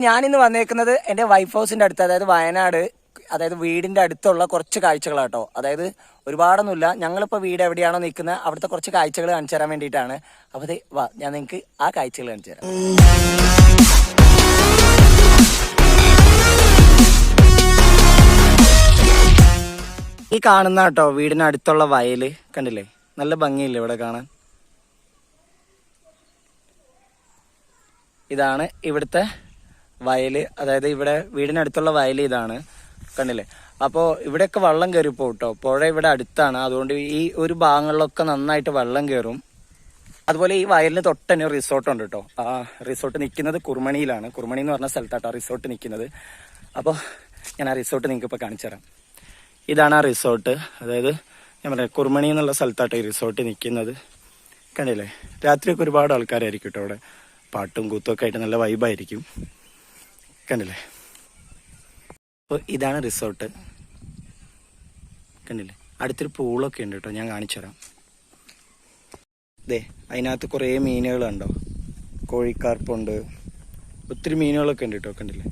ഞാനിന്ന് വന്നേക്കുന്നത് എന്റെ വൈഫ് ഹൗസിന്റെ അടുത്ത് അതായത് വയനാട് അതായത് വീടിന്റെ അടുത്തുള്ള കുറച്ച് കാഴ്ചകളാട്ടോ. അതായത് ഒരുപാടൊന്നുമില്ല. ഞങ്ങളിപ്പോൾ വീട് എവിടെയാണോ നിൽക്കുന്നത് അവിടുത്തെ കുറച്ച് കാഴ്ചകൾ കാണിച്ചു തരാൻ വേണ്ടിയിട്ടാണ്. അപ്പോൾ ദേ വാ ഞാൻ നിങ്ങൾക്ക് ആ കാഴ്ചകൾ കാണിച്ചു തരാം. ഈ കാണുന്ന കേട്ടോ വീടിനടുത്തുള്ള വയൽ കണ്ടില്ലേ? നല്ല ഭംഗിയില്ലേ ഇവിടെ കാണാൻ? ഇതാണ് ഇവിടുത്തെ വയൽ അതായത് ഇവിടെ വീടിനടുത്തുള്ള വയൽ ഇതാണ്. കണ്ടില്ലേ? അപ്പോൾ ഇവിടെയൊക്കെ വെള്ളം കയറി പോകും കേട്ടോ. പുഴ ഇവിടെ അടുത്താണ്. അതുകൊണ്ട് ഈ ഒരു ഭാഗങ്ങളിലൊക്കെ നന്നായിട്ട് വെള്ളം കയറും അതുപോലെ ഈ വയലിന് തൊട്ടന്നെ ഒരു റിസോർട്ട് ഉണ്ട് കേട്ടോ. ആ റിസോർട്ട് നിൽക്കുന്നത് കുറുമണിയിലാണ്. കുർമണി എന്ന് പറഞ്ഞ സ്ഥലത്താട്ടോ റിസോർട്ട് നിൽക്കുന്നത് അപ്പോൾ ഞാൻ ആ റിസോർട്ട് നിങ്ങൾക്ക് ഇപ്പോൾ കാണിച്ചു തരാം. ഇതാണ് ആ റിസോർട്ട് അതായത് ഞാൻ പറയാം കുർമണി എന്നുള്ള സ്ഥലത്താട്ടോ ഈ റിസോർട്ട് നിൽക്കുന്നത് കണ്ടില്ലേ? രാത്രിയൊക്കെ ഒരുപാട് ആൾക്കാരായിരിക്കും കേട്ടോ അവിടെ. പാട്ടും കൂത്തും ഒക്കെ ആയിട്ട് നല്ല വൈബായിരിക്കും കണ്ടില്ലേ? അപ്പോൾ ഇതാണ് റിസോർട്ട്. കണ്ടില്ലേ? അടുത്തൊരു പൂളൊക്കെ ഉണ്ട് കേട്ടോ ഞാൻ കാണിച്ചു തരാം. ദേ അതിനകത്ത് കുറേ മീനുകളുണ്ടോ? കോഴിക്കാർപ്പുണ്ട്. ഒത്തിരി മീനുകളൊക്കെ ഉണ്ട് കേട്ടോ കണ്ടില്ലേ?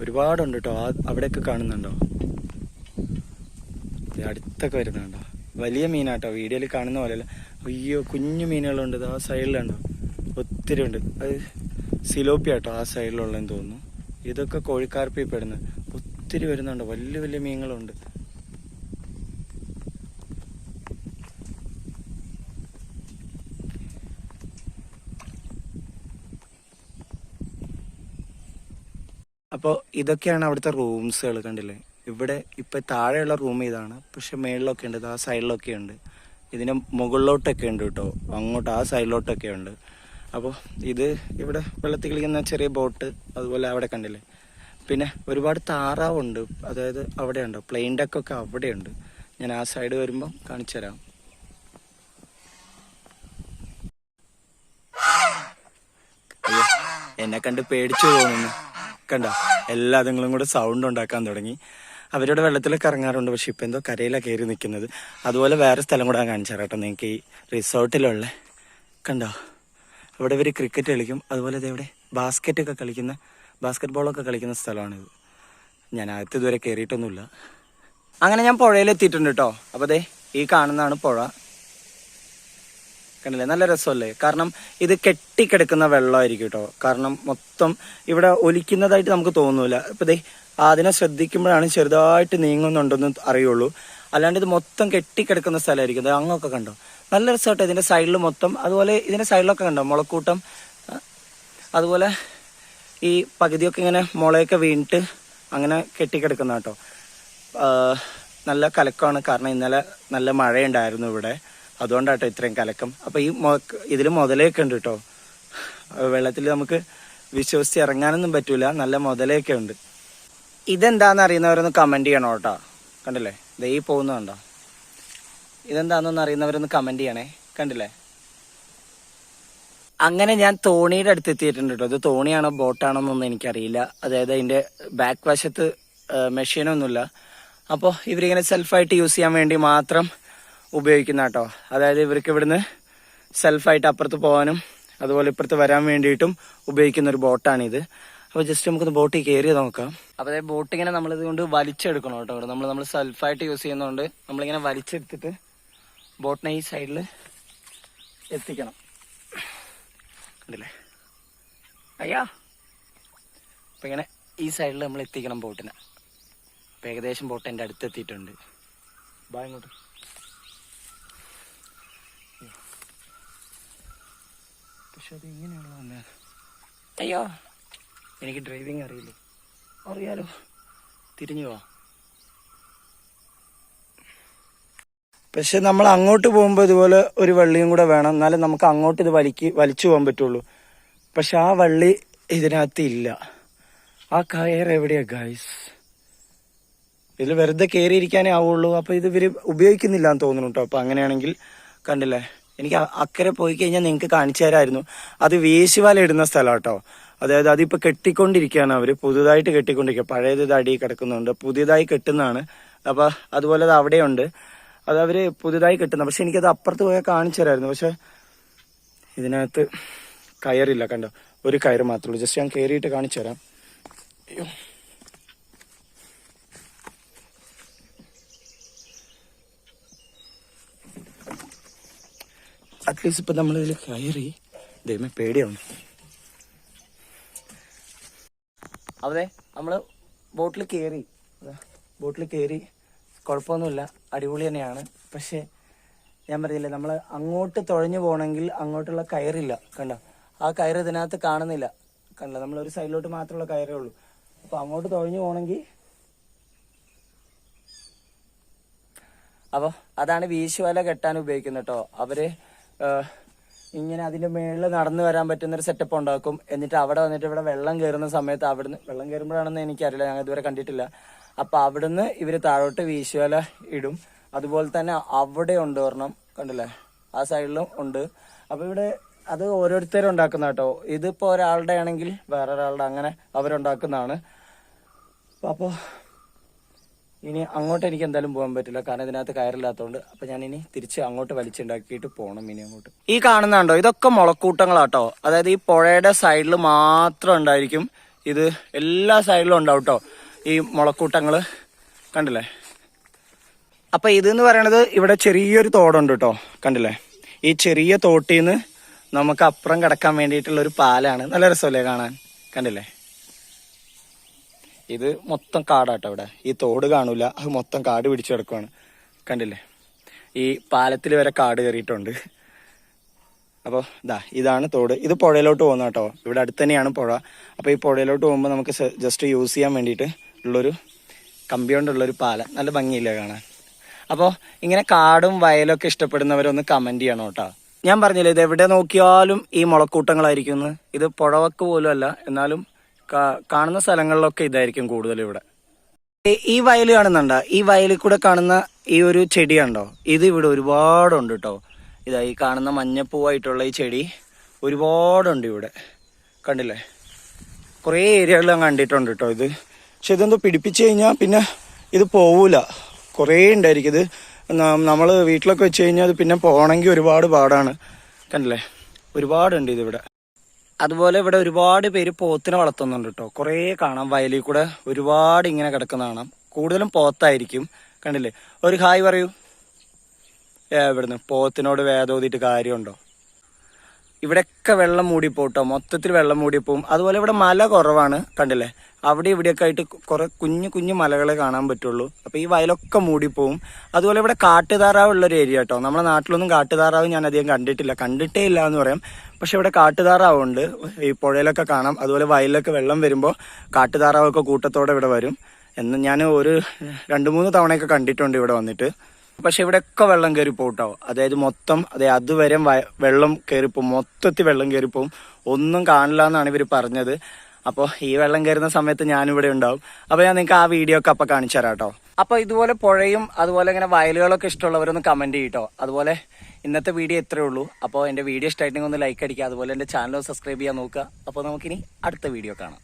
ഒരുപാടുണ്ട് കേട്ടോ ആ അവിടെയൊക്കെ കാണുന്നുണ്ടോ? അടുത്തൊക്കെ വരുന്നുണ്ടോ? വലിയ മീനാട്ടോ വീഡിയോയിൽ കാണുന്ന പോലെയല്ല. അയ്യോ കുഞ്ഞു മീനുകളുണ്ട് ഇത് ആ സൈഡിലുണ്ടോ? ഒത്തിരി ഉണ്ട്. അത് സിലോപ്പി ആട്ടോ ആ സൈഡിലുള്ളതെന്ന് തോന്നുന്നു. ഇതൊക്കെ കോഴിക്കാർപ്പി പെടുന്നത് ഒത്തിരി വരുന്നുണ്ട്. വലിയ വലിയ മീനുകളുണ്ട് അപ്പോൾ ഇതൊക്കെയാണ് അവിടുത്തെ റൂംസുകൾ കണ്ടില്ലേ? ഇവിടെ ഇപ്പം താഴെയുള്ള റൂം ഇതാണ്. പക്ഷെ മേളിലൊക്കെ ഉണ്ട്. ആ സൈഡിലൊക്കെ ഉണ്ട്. ഇതിന് മുകളിലോട്ടൊക്കെ ഉണ്ട് കേട്ടോ. അങ്ങോട്ട് ആ സൈഡിലോട്ടൊക്കെ ഉണ്ട്. അപ്പോൾ ഇത് ഇവിടെ വെള്ളത്തിൽ കളിക്കുന്ന ചെറിയ ബോട്ട് അതുപോലെ അവിടെ കണ്ടില്ലേ? പിന്നെ ഒരുപാട് താറാവുണ്ട്. അതായത് അവിടെ ഉണ്ടോ പ്ലെയിൻ ഡെക്കൊക്കെ അവിടെയുണ്ട്. ഞാൻ ആ സൈഡ് വരുമ്പോൾ കാണിച്ചു തരാം. എന്നെ കണ്ട് പേടിച്ചു പോകുന്നു. കണ്ട? എല്ലാ അതുങ്ങളും കൂടെ സൗണ്ട് ഉണ്ടാക്കാൻ തുടങ്ങി. അവരോട് വെള്ളത്തിലൊക്കെ ഇറങ്ങാറുണ്ട്. പക്ഷെ ഇപ്പൊ എന്തോ കരയിലാണ് കയറി നിൽക്കുന്നത്. അതുപോലെ വേറെ സ്ഥലം കൂടെ കാണിച്ചു തരാം കേട്ടോ. നിങ്ങൾക്ക് ഈ റിസോർട്ടിലുള്ള കണ്ടോ? ഇവിടെ ഇവർ ക്രിക്കറ്റ് കളിക്കും. അതുപോലെ ദേ ഇവിടെ ബാസ്ക്കറ്റ് ഒക്കെ കളിക്കുന്ന ബാസ്ക്കറ്റ് ബോളൊക്കെ കളിക്കുന്ന സ്ഥലമാണിത്. ഞാൻ അകത്ത് ഇതുവരെ കയറിയിട്ടൊന്നുമില്ല അങ്ങനെ ഞാൻ പുഴയിലെത്തിയിട്ടുണ്ട് കേട്ടോ. അപ്പോൾ അതെ ഈ കാണുന്നതാണ് പുഴ. കണ്ടില്ലേ? നല്ല രസമല്ലേ? കാരണം ഇത് കെട്ടിക്കിടക്കുന്ന വെള്ളമായിരിക്കും കേട്ടോ. കാരണം മൊത്തം ഇവിടെ ഒലിക്കുന്നതായിട്ട് നമുക്ക് തോന്നൂല ഇപ്പൊ ദേ അതിനെ ശ്രദ്ധിക്കുമ്പോഴാണ് ചെറുതായിട്ട് നീങ്ങുന്നുണ്ടെന്ന് അറിയുള്ളൂ. അല്ലാണ്ട് ഇത് മൊത്തം കെട്ടിക്കിടക്കുന്ന സ്ഥലമായിരിക്കും. അങ്ങൊക്കെ കണ്ടോ? നല്ല രസമായിട്ട് ഇതിന്റെ സൈഡിൽ മൊത്തം. അതുപോലെ ഇതിന്റെ സൈഡിലൊക്കെ കണ്ടോ? മുളക്കൂട്ടം. അതുപോലെ ഈ പകുതിയൊക്കെ ഇങ്ങനെ മുളയൊക്കെ വീണിട്ട് അങ്ങനെ കെട്ടിക്കിടക്കുന്ന കേട്ടോ. നല്ല കലക്കമാണ്. കാരണം ഇന്നലെ നല്ല മഴയുണ്ടായിരുന്നു ഇവിടെ. അതുകൊണ്ടാട്ടോ ഇത്രയും കലക്കം. അപ്പൊ ഈ ഇതിൽ മുതലയൊക്കെ ഉണ്ട് കേട്ടോ. വെള്ളത്തിൽ നമുക്ക് വിശ്വസിച്ച് ഇറങ്ങാനൊന്നും പറ്റൂല. നല്ല മുതലയൊക്കെ ഉണ്ട്. ഇതെന്താന്ന് അറിയുന്നവരൊന്ന് കമന്റ് ചെയ്യണം കേട്ടോ. കണ്ടില്ലേ? ദേ ഈ പോകുന്ന കണ്ടോ? ഇതെന്താണെന്നൊന്ന് അറിയുന്നവരൊന്ന് കമന്റ് ചെയ്യണേ. കണ്ടില്ലേ? അങ്ങനെ ഞാൻ തോണിയുടെ അടുത്ത് എത്തിയിട്ടുണ്ട് കേട്ടോ ഇത് തോണിയാണോ ബോട്ടാണോ എന്നൊന്നും എനിക്കറിയില്ല. അതായത് അതിന്റെ ബാക്ക് വശത്ത് മെഷീനൊന്നുമില്ല. അപ്പോൾ ഇവരിങ്ങനെ സെൽഫായിട്ട് യൂസ് ചെയ്യാൻ വേണ്ടി മാത്രം ഉപയോഗിക്കുന്ന കേട്ടോ അതായത് ഇവർക്ക് ഇവിടുന്ന് സെൽഫായിട്ട് അപ്പുറത്ത് പോകാനും അതുപോലെ ഇപ്പുറത്ത് വരാൻ വേണ്ടിയിട്ടും ഉപയോഗിക്കുന്ന ഒരു ബോട്ടാണിത്. അപ്പോൾ ജസ്റ്റ് നമുക്കൊന്ന് ബോട്ടിൽ കയറി നോക്കാം. അപ്പോൾ അതായത് ബോട്ട് ഇങ്ങനെ നമ്മളിത് കൊണ്ട് വലിച്ചെടുക്കണം കേട്ടോ നമ്മൾ നമ്മൾ സെൽഫായിട്ട് യൂസ് ചെയ്യുന്നതുകൊണ്ട് നമ്മളിങ്ങനെ വലിച്ചെടുത്തിട്ട് ബോട്ടിനെ ഈ സൈഡിൽ എത്തിക്കണം. കണ്ടില്ലേ? അയ്യാ. അപ്പം ഇങ്ങനെ ഈ സൈഡിൽ നമ്മൾ എത്തിക്കണം ബോട്ടിനെ. അപ്പം ഏകദേശം ബോട്ട് എന്റെ അടുത്ത് എത്തിയിട്ടുണ്ട്. ബാ ഇങ്ങോട്ട്. പക്ഷെ അത് ഇങ്ങനെയാണോ വന്നത് അയ്യോ എനിക്ക് ഡ്രൈവിംഗ് അറിയില്ലേ? അറിയാലോ. തിരിഞ്ഞു പോവാ. പക്ഷെ നമ്മൾ അങ്ങോട്ട് പോകുമ്പോൾ ഇതുപോലെ ഒരു വള്ളിയും കൂടെ വേണം. എന്നാലും നമുക്ക് അങ്ങോട്ട് ഇത് വലിക്ക് വലിച്ചു പോകാൻ പറ്റുള്ളൂ. പക്ഷെ ആ വള്ളി ഇതിനകത്ത് ഇല്ല. ആ കയർ എവിടെയാ ഗൈസ് ഇതിൽ വെറുതെ കയറിയിരിക്കാനേ ആവുള്ളൂ. അപ്പൊ ഇത് ഇവർ ഉപയോഗിക്കുന്നില്ല എന്ന് തോന്നുന്നു കേട്ടോ അപ്പൊ അങ്ങനെയാണെങ്കിൽ കണ്ടില്ലേ എനിക്ക് അക്കരെ പോയി കഴിഞ്ഞാൽ നിങ്ങൾക്ക് കാണിച്ചു തരായിരുന്നു. അത് വേശുവാല ഇടുന്ന സ്ഥലം കേട്ടോ അതായത് അതിപ്പോ കെട്ടിക്കൊണ്ടിരിക്കുകയാണ് അവർ. പുതുതായിട്ട് കെട്ടിക്കൊണ്ടിരിക്കുക. പഴയത് ഇത് അടിയിൽ കിടക്കുന്നുണ്ട്. പുതിയതായി കെട്ടുന്നതാണ്. അപ്പൊ അതുപോലെ അത് അവിടെയുണ്ട്. അത് അവർ പുതുതായി കിട്ടുന്ന. പക്ഷെ എനിക്കത് അപ്പുറത്ത് പോയാൽ കാണിച്ചു തരായിരുന്നു. പക്ഷെ ഇതിനകത്ത് കയറില്ല കണ്ടോ? ഒരു കയറ് മാത്രമേ ഉള്ളൂ. ജസ്റ്റ് ഞാൻ കയറിയിട്ട് കാണിച്ചു തരാം. അയ്യോ. അറ്റ്ലീസ്റ്റ് ഇപ്പൊ നമ്മൾ ഇതിൽ കയറി ദൈവമേ പേടിയാണ് അതെ നമ്മൾ ബോട്ടിൽ കയറി ബോട്ടിൽ കയറി കുഴപ്പമൊന്നുമില്ല. അടിപൊളി തന്നെയാണ്. പക്ഷേ ഞാൻ പറയില്ലേ നമ്മൾ അങ്ങോട്ട് തുഴഞ്ഞു പോകണമെങ്കിൽ അങ്ങോട്ടുള്ള കയറില്ല കണ്ടോ? ആ കയറ് ഇതിനകത്ത് കാണുന്നില്ല കണ്ടോ? നമ്മൾ ഒരു സൈഡിലോട്ട് മാത്രമുള്ള കയറേ ഉള്ളൂ. അപ്പോൾ അങ്ങോട്ട് തുഴഞ്ഞു പോകണമെങ്കിൽ അപ്പോൾ അതാണ് വീശുവല കെട്ടാൻ ഉപയോഗിക്കുന്നത് കേട്ടോ. അവർ ഇങ്ങനെ അതിന്റെ മേളിൽ നടന്നു വരാൻ പറ്റുന്ന ഒരു സെറ്റപ്പ് ഉണ്ടാക്കും. എന്നിട്ട് അവിടെ വന്നിട്ട് ഇവിടെ വെള്ളം കയറുന്ന സമയത്ത് അവിടുന്ന് വെള്ളം കയറുമ്പോഴാണെന്ന് എനിക്കറിയില്ല ഞാൻ ഇതുവരെ കണ്ടിട്ടില്ല. അപ്പൊ അവിടുന്ന് ഇവർ താഴോട്ട് വീശുവല ഇടും. അതുപോലെ തന്നെ അവിടെ ഉണ്ട് ഒരെണ്ണം കണ്ടില്ലേ? ആ സൈഡിലും ഉണ്ട്. അപ്പൊ ഇവിടെ അത് ഓരോരുത്തരും ഉണ്ടാക്കുന്ന കേട്ടോ. ഇതിപ്പോ ഒരാളുടെ ആണെങ്കിൽ വേറെ ഒരാളുടെ അങ്ങനെ അവരുണ്ടാക്കുന്നതാണ്. അപ്പോ ഇനി അങ്ങോട്ട് എനിക്ക് എന്തായാലും പോകാൻ പറ്റില്ല. കാരണം ഇതിനകത്ത് കയറില്ലാത്തതുകൊണ്ട് അപ്പൊ ഞാൻ ഇനി തിരിച്ച് അങ്ങോട്ട് വലിച്ചുണ്ടാക്കിയിട്ട് പോകണം ഇനി അങ്ങോട്ട്. ഈ കാണുന്നുണ്ടോ ഇതൊക്കെ മുളക്കൂട്ടങ്ങളാട്ടോ. അതായത് ഈ പുഴയുടെ സൈഡിൽ മാത്രം ഉണ്ടായിരിക്കും. ഇത് എല്ലാ സൈഡിലും ഉണ്ടാവും കേട്ടോ ഈ മുളക്കൂട്ടങ്ങൾ കണ്ടില്ലേ? അപ്പം ഇതെന്ന് പറയണത് ഇവിടെ ചെറിയൊരു തോടുണ്ട് കേട്ടോ കണ്ടില്ലേ? ഈ ചെറിയ തോട്ടിൽ നിന്ന് നമുക്ക് അപ്പുറം കിടക്കാൻ വേണ്ടിയിട്ടുള്ള ഒരു പാലാണ്. നല്ല രസമല്ലേ കാണാൻ? കണ്ടില്ലേ? ഇത് മൊത്തം കാടാട്ടോ ഇവിടെ. ഈ തോട് കാണൂല. അത് മൊത്തം കാട് പിടിച്ചു കിടക്കുവാണ്. കണ്ടില്ലേ? ഈ പാലത്തിൽ വരെ കാട് കയറിയിട്ടുണ്ട്. അപ്പോൾ ഇതാ ഇതാണ് തോട്. ഇത് പുഴയിലോട്ട് പോകുന്ന കേട്ടോ ഇവിടെ അടുത്ത് തന്നെയാണ് പുഴ. അപ്പോൾ ഈ പുഴയിലോട്ട് പോകുമ്പോൾ നമുക്ക് ജസ്റ്റ് യൂസ് ചെയ്യാൻ വേണ്ടിയിട്ട് ഉള്ളൊരു കമ്പി കൊണ്ടുള്ളൊരു പാലം. നല്ല ഭംഗിയില്ലേ കാണാൻ. അപ്പോൾ ഇങ്ങനെ കാടും വയലൊക്കെ ഇഷ്ടപ്പെടുന്നവരൊന്ന് കമന്റ് ചെയ്യണം കേട്ടോ. ഞാൻ പറഞ്ഞില്ലേ ഇത് എവിടെ നോക്കിയാലും ഈ മുളക്കൂട്ടങ്ങളായിരിക്കും. ഇത് പുഴവക്ക് പോലും അല്ല എന്നാലും കാണുന്ന സ്ഥലങ്ങളിലൊക്കെ ഇതായിരിക്കും കൂടുതൽ ഇവിടെ. ഈ- വയൽ കാണുന്നുണ്ടോ? ഈ വയലിൽ കൂടെ കാണുന്ന ഈ ഒരു ചെടി ഇത് ഇവിടെ ഒരുപാടുണ്ട് കേട്ടോ. ഇതാ ഈ കാണുന്ന മഞ്ഞപ്പൂവായിട്ടുള്ള ഈ ചെടി ഒരുപാടുണ്ട് ഇവിടെ. കണ്ടില്ലേ? കുറേ ഏരിയകളിലും കണ്ടിട്ടുണ്ട് കേട്ടോ ഇത്. പക്ഷെ ഇതെന്തോ പിടിപ്പിച്ചു കഴിഞ്ഞാൽ പിന്നെ ഇത് പോവൂല. കുറേ ഉണ്ടായിരിക്കും ഇത്. നമ്മൾ വീട്ടിലൊക്കെ വെച്ച് കഴിഞ്ഞാൽ അത് പിന്നെ പോകണമെങ്കിൽ ഒരുപാട് പാടാണ്. കണ്ടില്ലേ? ഒരുപാടുണ്ട് ഇതിവിടെ. അതുപോലെ ഇവിടെ ഒരുപാട് പേര് പോത്തിനെ വളർത്തുന്നുണ്ട് കേട്ടോ കുറേ കാണാം. വയലിൽ കൂടെ ഒരുപാട് ഇങ്ങനെ കിടക്കുന്ന കാണാം. കൂടുതലും പോത്തായിരിക്കും. കണ്ടില്ലേ? ഒരു ഹായ് പറയൂ. ഇവിടുന്ന് പോത്തിനോട് വേദോതിയിട്ട് കാര്യമുണ്ടോ? ഇവിടെയൊക്കെ വെള്ളം മൂടിപ്പോട്ടോ. മൊത്തത്തിൽ വെള്ളം മൂടിപ്പോവും. അതുപോലെ ഇവിടെ മല കുറവാണ് കണ്ടില്ലേ? അവിടെ ഇവിടെയൊക്കെ ആയിട്ട് കുറെ കുഞ്ഞു കുഞ്ഞു മലകളെ കാണാൻ പറ്റുള്ളൂ. അപ്പൊ ഈ വയലൊക്കെ മൂടിപ്പോവും. അതുപോലെ ഇവിടെ കാട്ടുതാറാവ് ഉള്ളൊരു ഏരിയ കേട്ടോ നമ്മുടെ നാട്ടിലൊന്നും കാട്ടുതാറാവ് ഞാൻ അധികം കണ്ടിട്ടില്ല. കണ്ടിട്ടേ ഇല്ല എന്ന് പറയാം. പക്ഷെ ഇവിടെ കാട്ടുതാറാവുണ്ട്. ഈ പുഴയിലൊക്കെ കാണാം. അതുപോലെ വയലിലൊക്കെ വെള്ളം വരുമ്പോൾ കാട്ടുതാറാവൊക്കെ കൂട്ടത്തോടെ ഇവിടെ വരും. എന്ന് ഞാൻ ഒരു രണ്ട് മൂന്ന് തവണയൊക്കെ കണ്ടിട്ടുണ്ട് ഇവിടെ വന്നിട്ട്. പക്ഷെ ഇവിടെയൊക്കെ വെള്ളം കയറി പോട്ടോ അതായത് മൊത്തം അതെ അതുവരെ വെള്ളം കയറിപ്പോവും മൊത്തത്തിൽ വെള്ളം കയറിപ്പോവും ഒന്നും കാണില്ല എന്നാണ് ഇവർ പറഞ്ഞത്. അപ്പോൾ ഈ വെള്ളം കയറുന്ന സമയത്ത് ഞാനിവിടെ ഉണ്ടാവും. അപ്പോൾ ഞാൻ നിങ്ങൾക്ക് ആ വീഡിയോ ഒക്കെ അപ്പോൾ കാണിച്ചു തരാം കേട്ടോ. അപ്പോൾ ഇതുപോലെ പുഴയും അതുപോലെ ഇങ്ങനെ വയലുകളൊക്കെ ഇഷ്ടമുള്ളവരൊന്ന് കമന്റ് ചെയ്യട്ടോ അതുപോലെ ഇന്നത്തെ വീഡിയോ ഇത്രയേ ഉള്ളൂ. അപ്പോൾ എന്റെ വീഡിയോ ഇഷ്ടമായിട്ടുണ്ടെങ്കിൽ ഒന്ന് ലൈക്ക് അടിക്കുക. അതുപോലെ എന്റെ ചാനൽ സബ്സ്ക്രൈബ് ചെയ്യാൻ നോക്കുക. അപ്പോൾ നമുക്കിനി അടുത്ത വീഡിയോ കാണാം.